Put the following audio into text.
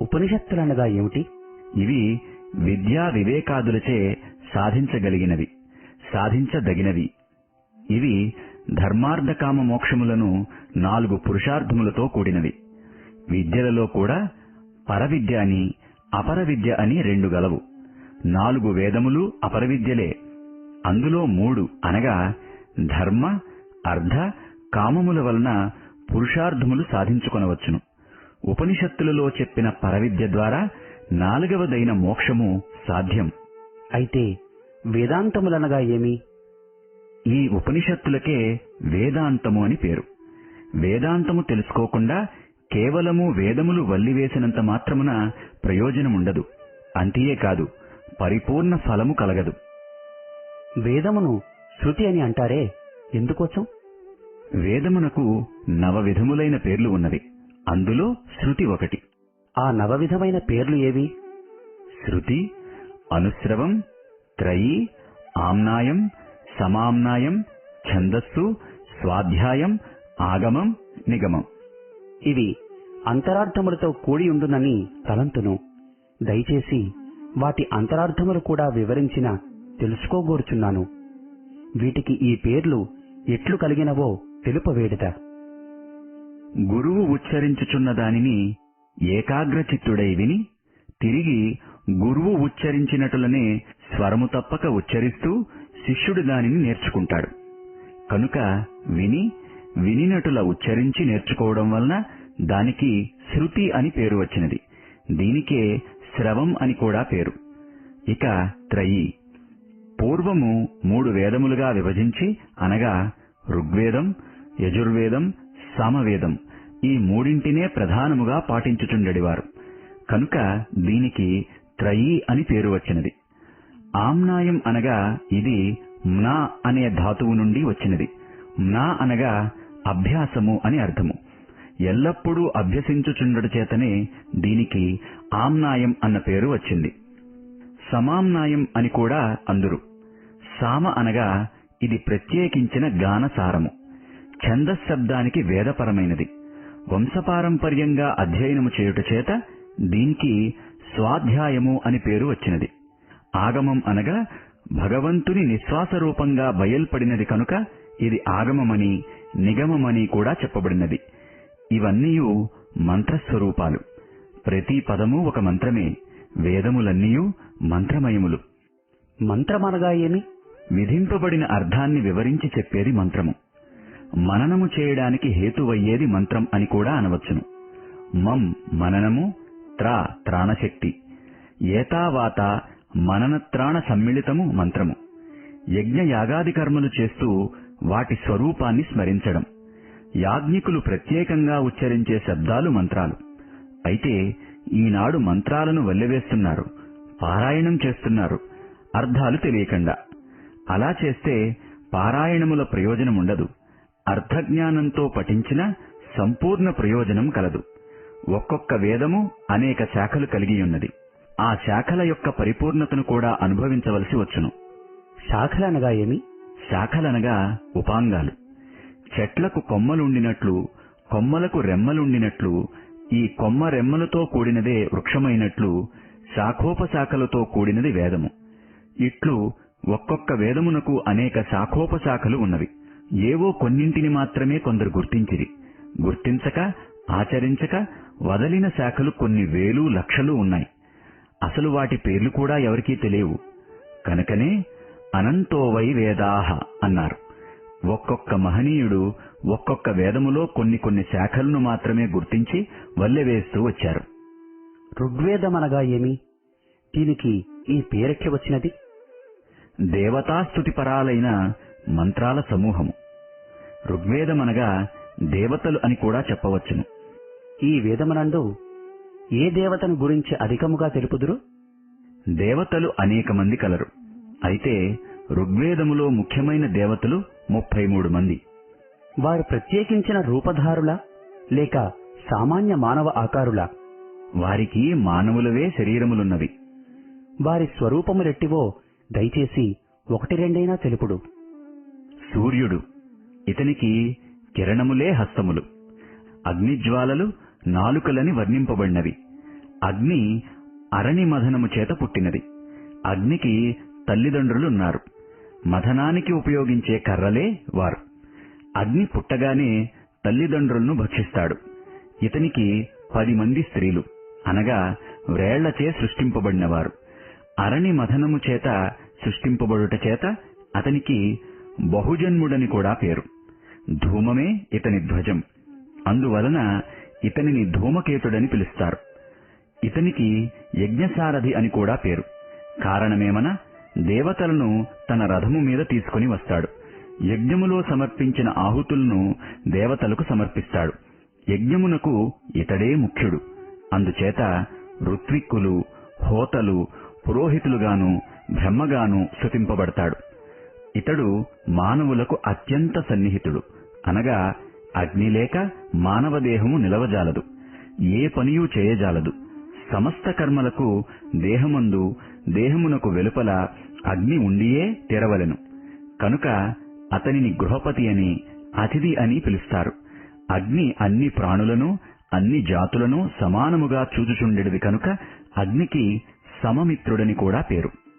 ఉపనిషత్తులనగా ఏమిటి? ఇవి విద్యా వివేకాదులచే సాధించగలిగినవి సాధించదగినవి. ఇవి ధర్మార్థకామ మోక్షములను నాలుగు పురుషార్థములతో కూడినవి. విద్యలలో కూడా పరవిద్య అని అపర విద్య అని రెండు గలవు. నాలుగు వేదములు అపర విద్యలే అందులో మూడు అనగా ధర్మ అర్ధ కామముల వలన పురుషార్థములు సాధించుకొనవచ్చును. ఉపనిషత్తులలో చెప్పిన పరవిద్య ద్వారా నాలుగవదైన మోక్షము సాధ్యం. అయితే వేదాంతములనగా ఏమి? ఈ ఉపనిషత్తులకే వేదాంతము అని పేరు. వేదాంతము తెలుసుకోకుండా కేవలము వేదములు వల్లివేసినంత మాత్రమున ప్రయోజనముండదు. అంతియే కాదు పరిపూర్ణ ఫలము కలగదు. వేదమును శృతి అని అంటారే? ఎందుకోసం? వేదమునకు నవవిధములైన పేర్లు ఉన్నవి. అందులో శృతి ఒకటి. ఆ నవవిధమైన పేర్లు ఏవి? శృతి అనుస్రవం త్రయీ ఆమ్నాయం సమామ్నాయం ఛందస్సు స్వాధ్యాయం ఆగమం నిగమం. ఇవి అంతరార్థములతో కూడి ఉండునని తలంతును. దయచేసి వాటి అంతరార్థములు కూడా వివరించిన తెలుసుకోగోరుచున్నాను. వీటికి ఈ పేర్లు ఎట్లు కలిగినవో తెలుపవేడుట. గురువు ఉచ్చరించుచున్న దానిని ఏకాగ్రచిత్తుడై విని తిరిగి గురువు ఉచ్చరించినట్లనే స్వరము తప్పక ఉచ్చరిస్తూ శిష్యుడు దానిని నేర్చుకుంటాడు. కనుక విని వినినటుల ఉచ్చరించి నేర్చుకోవడం వలన దానికి శృతి అని పేరు వచ్చినది. దీనికే శ్రవం అని కూడా పేరు. ఇక త్రయీ. పూర్వము మూడు వేదములుగా విభజించి అనగా ఋగ్వేదం యజుర్వేదం సామవేదం ఈ మూడింటినే ప్రధానముగా పాటించుచుండెడివారు. కనుక దీనికి త్రయీ అని పేరు వచ్చినది. ఆమ్నాయం అనగా ఇది మ్నా అనే ధాతువు నుండి వచ్చినది. మ్నా అనగా అభ్యాసము అని అర్థము. ఎల్లప్పుడూ అభ్యసించుచుండడు చేతనే దీనికి ఆమ్నాయం అన్న పేరు వచ్చింది. సమామ్నాయం అని కూడా అందురు. సామ అనగా ఇది ప్రత్యేకించిన గానసారము. ఛందశబ్దానికి వేదపరమైనది. వంశపారంపర్యంగా అధ్యయనము చేయుట చేత దీనికి స్వాధ్యాయము అని పేరు వచ్చినది. ఆగమం అనగా భగవంతుని నిశ్వాస రూపంగా బయల్పడినది కనుక ఇది ఆగమమని నిగమమని కూడా చెప్పబడినది. ఇవన్నీయు మంత్రస్వరూపాలు. ప్రతి పదము ఒక మంత్రమే. వేదములన్నీయు మంత్రమయములు. మంత్రమనగా ఏమి? విధింపబడిన అర్థాన్ని వివరించి చెప్పేది మంత్రము. మననము చేయడానికి హేతువయ్యేది మంత్రం అని కూడా అనవచ్చును. మం మననము త్రా త్రాణశక్తి. ఏతావాత మననత్రాణ సమ్మిళితము మంత్రము. యజ్ఞ యాగాది కర్మలు చేస్తూ వాటి స్వరూపాన్ని స్మరించడం. యాజ్ఞికులు ప్రత్యేకంగా ఉచ్చరించే శబ్దాలు మంత్రాలు. అయితే ఈనాడు మంత్రాలను వల్లెవేస్తున్నారు పారాయణం చేస్తున్నారు అర్థాలు తెలియకుండా. అలా చేస్తే పారాయణముల ప్రయోజనం ఉండదు అర్థజ్ఞానంతో పఠించిన సంపూర్ణ ప్రయోజనం కలదు. ఒక్కొక్క వేదము అనేక శాఖలు కలిగి ఉన్నది. ఆ శాఖల యొక్క పరిపూర్ణతను కూడా అనుభవించవలసి వచ్చును. శాఖలనగా ఏమి? శాఖలనగా ఉపాంగాలు. చెట్లకు కొమ్మలుండినట్లు కొమ్మలకు రెమ్మలుండినట్లు ఈ కొమ్మ రెమ్మలతో కూడినదే వృక్షమైనట్లు శాఖోపశాఖలతో కూడినది వేదము. ఇట్లు ఒక్కొక్క వేదమునకు అనేక శాఖోపశాఖలు ఉన్నవి. ఏవో కొన్నింటిని మాత్రమే కొందరు గుర్తించిరి. గుర్తించక ఆచరించక వదలిన శాఖలు కొన్ని వేలు లక్షలు ఉన్నాయి. అసలు వాటి పేర్లు కూడా ఎవరికీ తెలియవు. కనుకనే అనంతో వై వేదాహ అన్నారు. ఒక్కొక్క మహనీయుడు ఒక్కొక్క వేదములో కొన్ని కొన్ని శాఖలను మాత్రమే గుర్తించి వల్లెవేస్తూ వచ్చారు. ఋగ్వేదమనగా ఏమి? దీనికి ఈ పేరెట్ల వచ్చినది? దేవతాస్తుతిపరాలైన మంత్రాల సమూహము. ఋగ్వేదమనగా దేవతలు అని కూడా చెప్పవచ్చును. ఈ వేదమునందు ఏ దేవతను గురించి అధికముగా తెలుపుదురు? దేవతలు అనేక మంది కలరు. అయితే ఋగ్వేదములో ముఖ్యమైన దేవతలు ముప్పై మూడు మంది. వారు ప్రత్యేకించిన రూపధారుల లేక సామాన్య మానవ ఆకారుల? వారికి మానవులవే శరీరములున్నవి. వారి స్వరూపములెట్టివో దయచేసి ఒకటి రెండైనా తెలుపుడు. సూర్యుడు ఇతనికి కిరణములే హస్తములు. అగ్నిజ్వాలలు నాలుకలని వర్ణింపబడినవి. అగ్ని అరణి మథనము చేత పుట్టినది. అగ్నికి తల్లిదండ్రులున్నారు. మథనానికి ఉపయోగించే కర్రలే వారు. అగ్ని పుట్టగానే తల్లిదండ్రులను భక్షిస్తాడు. ఇతనికి పది మంది స్త్రీలు. అనగా వ్రేళ్ళచే సృష్టింపబడినవారు. అరణి మథనము చేత సృష్టింపబడుట చేత అతనికి బహుజన్ముడని కూడా పేరు. ధూమమే ఇతని ధ్వజం. అందువలన ఇతనిని ధూమకేతుడని పిలుస్తారు. ఇతనికి యజ్ఞసారథి అని కూడా పేరు. కారణమేమన దేవతలను తన రథము మీద తీసుకుని వస్తాడు. యజ్ఞములో సమర్పించిన ఆహుతులను దేవతలకు సమర్పిస్తాడు. యజ్ఞమునకు ఇతడే ముఖ్యుడు. అందుచేత ఋత్విక్కులు హోతలు పురోహితులుగాను బ్రహ్మగాను శృతింపబడతాడు. ఇతడు మానవులకు అత్యంత సన్నిహితుడు. అనగా అగ్ని లేక మానవ దేహము నిలవజాలదు. ఏ పనియూ చేయజాలదు. సమస్త కర్మలకు దేహమందు దేహమునకు వెలుపల అగ్ని ఉండియే తెరవలెను. కనుక అతనిని గృహపతి అని అతిథి అని పిలుస్తారు. అగ్ని అన్ని ప్రాణులను అన్ని జాతులను సమానముగా చూచుచుండెడిది కనుక అగ్నికి సమమిత్రుడని కూడా పేరు.